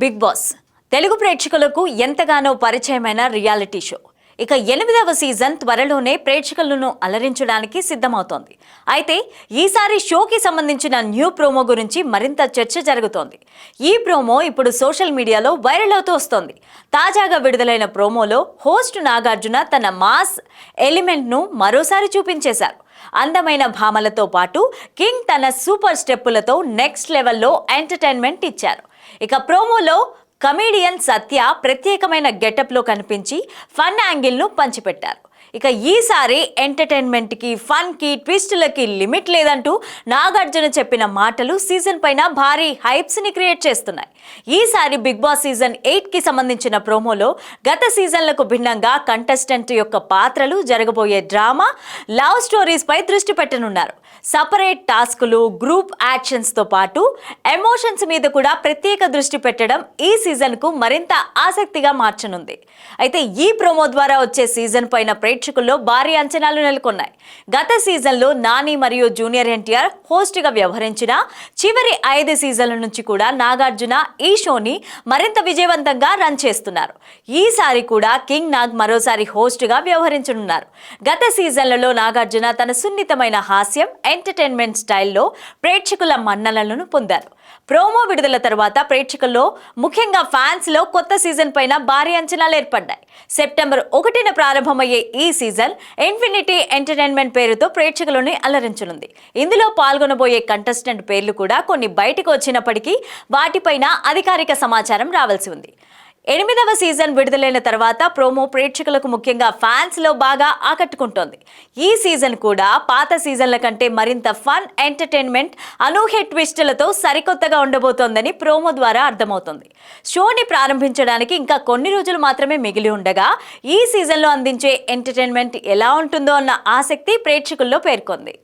Big boss. Telugu ప్రేక్షకులకు ఎంతగానో పరిచయమైన రియాలిటీ షో. ఇక ఎనిమిదవ సీజన్ త్వరలోనే ప్రేక్షకులను అలరించడానికి సిద్ధమవుతోంది. అయితే ఈసారి షోకి సంబంధించిన న్యూ ప్రోమో గురించి మరింత చర్చ జరుగుతోంది. ఈ ప్రోమో ఇప్పుడు సోషల్ మీడియాలో వైరల్ అవుతూ వస్తోంది. తాజాగా విడుదలైన ప్రోమోలో హోస్ట్ నాగార్జున తన మాస్ ఎలిమెంట్ను మరోసారి చూపించేశారు. అందమైన భామలతో పాటు కింగ్ తన సూపర్ స్టెప్పులతో నెక్స్ట్ లెవెల్లో ఎంటర్టైన్మెంట్ ఇచ్చారు. ఇక ప్రోమోలో కమీడియన్ సత్య ప్రత్యేకమైన గెటప్లో కనిపించి ఫన్ యాంగిల్ను పంచిపెట్టారు. ఇక ఈసారి ఎంటర్టైన్మెంట్కి ఫన్కి ట్విస్టులకి లిమిట్ లేదంటూ నాగార్జున చెప్పిన మాటలు సీజన్ పైన భారీ హైప్స్ని క్రియేట్ చేస్తున్నాయి. ఈసారి బిగ్ బాస్ సీజన్ ఎయిట్కి సంబంధించిన ప్రోమోలో గత సీజన్లకు భిన్నంగా కంటెస్టెంట్ యొక్క పాత్రలు జరగబోయే డ్రామా లవ్ స్టోరీస్పై దృష్టి పెట్టనున్నారు. సపరేట్ టాస్కులు గ్రూప్ యాక్షన్స్తో పాటు ఎమోషన్స్ మీద కూడా ప్రత్యేక దృష్టి పెట్టడం ఈ సీజన్కు మరింత ఆసక్తిగా మార్చనుంది. అయితే ఈ ప్రోమో ద్వారా వచ్చే సీజన్ పైన ప్రేక్షకుల్లో భారీ అంచనాలు నెలకొన్నాయి. గత సీజన్లో నాని మరియు జూనియర్ ఎన్టీఆర్ హోస్ట్గా వ్యవహరించిన చివరి ఐదు సీజన్ల నుంచి కూడా నాగార్జున ఈ షోని మరింత విజయవంతంగా రన్ చేస్తున్నారు. ఈసారి కూడా కింగ్ నాగ్ మరోసారి హోస్ట్గా వ్యవహరించనున్నారు. గత సీజన్లలో నాగార్జున తన సున్నితమైన హాస్యం ఎంటర్టైన్మెంట్ స్టైల్లో ప్రేక్షకుల మన్ననలను పొందారు. ప్రోమో విడుదల తర్వాత ప్రేక్షకుల్లో ముఖ్యంగా ఫ్యాన్స్లో కొత్త సీజన్ పైన భారీ అంచనాలు ఏర్పడ్డాయి. సెప్టెంబర్ ఒకటిన ప్రారంభమయ్యే ఈ సీజన్ ఇన్ఫినిటీ ఎంటర్టైన్మెంట్ పేరుతో ప్రేక్షకులని అలరించనుంది. ఇందులో పాల్గొనబోయే కంటెస్టెంట్ పేర్లు కూడా కొన్ని బయటకు వచ్చినప్పటికీ వాటిపైన అధికారిక సమాచారం రావాల్సి ఉంది. ఎనిమిదవ సీజన్ విడుదలైన తర్వాత ప్రోమో ప్రేక్షకులకు ముఖ్యంగా ఫ్యాన్స్లో బాగా ఆకట్టుకుంటోంది. ఈ సీజన్ కూడా పాత సీజన్ల కంటే మరింత ఫన్ ఎంటర్టైన్మెంట్ అనూహ్య ట్విస్టులతో సరికొత్తగా ఉండబోతోందని ప్రోమో ద్వారా అర్థమవుతోంది. షోని ప్రారంభించడానికి ఇంకా కొన్ని రోజులు మాత్రమే మిగిలి ఉండగా ఈ సీజన్లో అందించే ఎంటర్టైన్మెంట్ ఎలా ఉంటుందో అన్న ఆసక్తి ప్రేక్షకుల్లో పేర్కొంది.